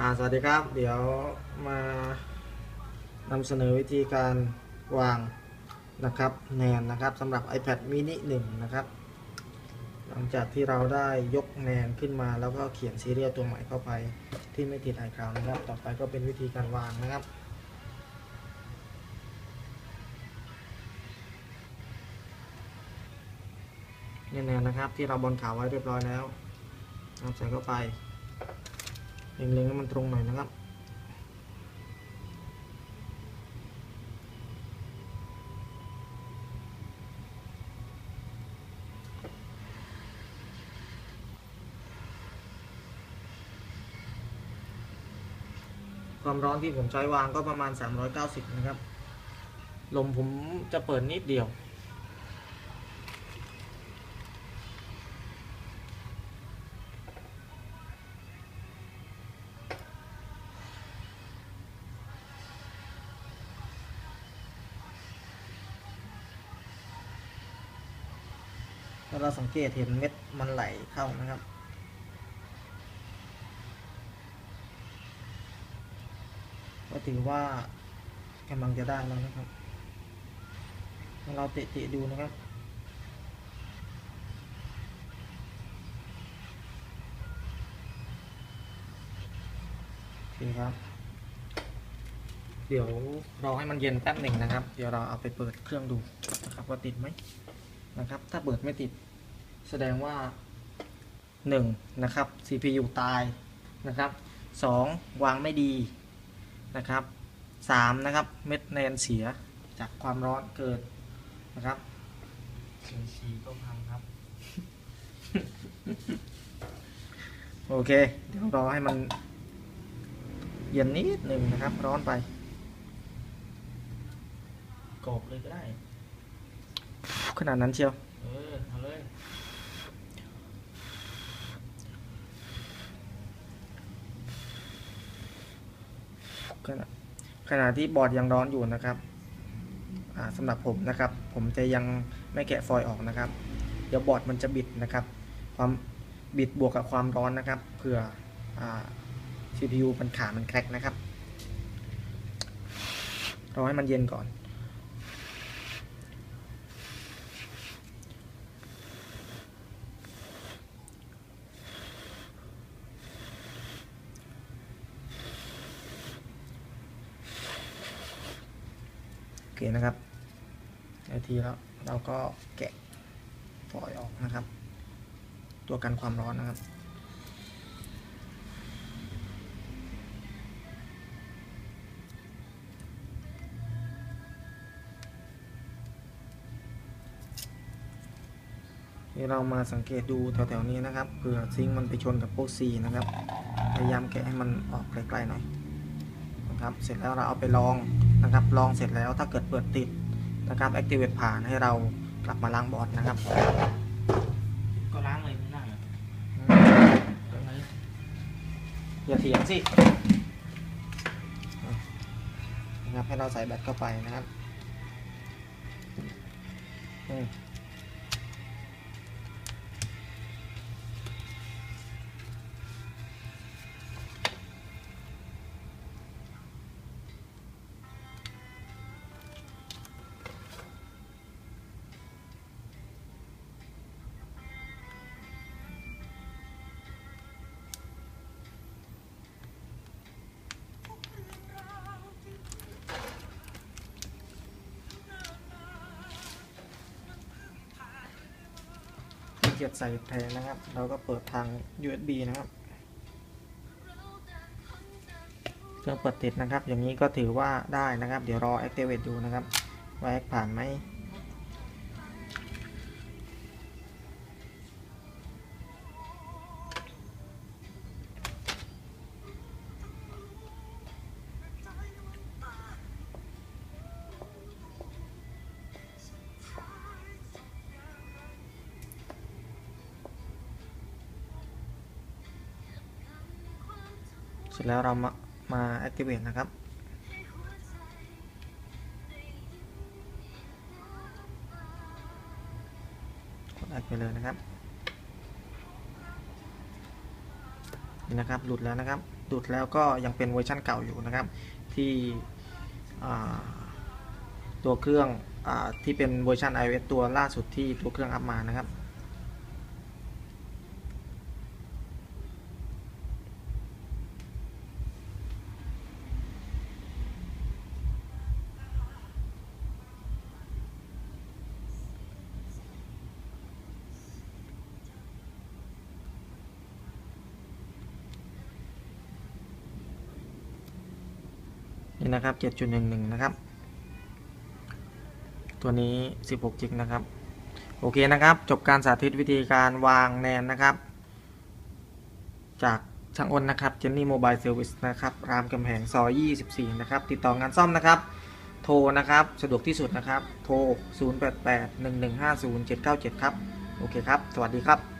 อ่าสวัสดีครับ เดี๋ยวมานำเสนอวิธีการวางนะครับแนนนะครับสำหรับ iPad mini 1 นะครับ หลังจากที่เราได้ยกแนนขึ้นมาแล้วก็เขียนซีเรียลตัวใหม่เข้าไปที่ไม่ติดไอคาวนะครับ ต่อไปก็เป็นวิธีการวางนะครับนี่แนนนะครับที่เราบอลขาวไว้เรียบร้อยแล้วนำใส่เข้าไป เล็งๆให้มันตรงหน่อยนะครับความร้อนที่ผมใช้วางก็ประมาณ 390 นะครับ ลมผมจะเปิดนิดเดียว ถ้าเราสังเกตเห็นเม็ดมันไหลเข้านะครับ ก็ถือว่ากำลังจะได้แล้วนะครับ เราเตะๆดูนะครับโอเคครับ เดี๋ยวรอให้มันเย็นแป๊บหนึ่งนะครับ เดี๋ยวเราเอาไปเปิดเครื่องดูนะครับว่าติดไหม นะครับ ถ้าเปิดไม่ติดแสดงว่า 1 นะครับ CPU ตายนะครับ 2 วางไม่ดีนะครับ 3 นะครับ เม็ดแนนเสียจากความร้อนเกิดนะครับสีก็พังครับ โอเค เดี๋ยวรอให้มัน เย็นนิดหนึ่งนะครับ ร้อนไปกรอบเลยก็ได้ ขนาดนั้นเชียวเออเอาเลยขณะขณะที่บอร์ดยังร้อนอยู่นะครับอ่าสำหรับผมนะครับ ผมจะยังไม่แกะฟอยล์ออกนะครับ เดี๋ยวบอร์ดมันจะบิดนะครับ ความบิดบวกกับความร้อนนะครับเผื่ออ่า CPU มันขาดมันแคร็กนะครับรอให้มันเย็นก่อน เคนะครับนาทีแล้วเราก็แกะฟอยออกนะครับ ตัวกันความร้อนนะครับนี่เรามาสังเกตดูแถวๆนี้นะครับเผื่อซิงมันไปชนกับพวกซีนะครับ พยายามแกะให้มันออกไกลๆหน่อยนะครับ เสร็จแล้วเราเอาไปลอง นะครับ ลองเสร็จแล้วถ้าเกิดเปิดติดนะครับ activate ผ่านให้เรากลับมาล้างบอร์ดนะครับ ก็ล้างเลยไม่ได้เหรอตรงไหนอย่าเถียงสินะครับให้เราใส่แบตเข้าไปนะครับ อืม เสียบใส่แทนนะครับ เราก็เปิดทาง USB นะครับเครื่องเปิดติดนะครับ อย่างนี้ก็ถือว่าได้นะครับ เดี๋ยวรอ activate ดูนะครับว่าแอคผ่านไหม ร็จแล้วเรามามา activate นะครับ กด add ไปเลยนะครับ นี่นะครับหลุดแล้วนะครับหลุดแล้วก็ยังเป็นเวอร์ชันเก่าอยู่นะครับ ที่ตัวเครื่องอที่เป็นเวอร์ชัน iOS ตัวล่าสุดที่ตัวเครื่องอัพมานะครับ นี่นะครับ 7.11 นะครับ ตัวนี้ 16 จิกนะครับ โอเคนะครับ จบการสาธิตวิธีการวางแนนนะครับ จากช่างอ้นนะครับเจนนี่โมบายเซอร์วิสนะครับ รามกำแหงซอย 24 นะครับ ติดต่องานซ่อมนะครับ โทรนะครับ สะดวกที่สุดนะครับ โทร 088 1150 797 ครับ โอเคครับ สวัสดีครับ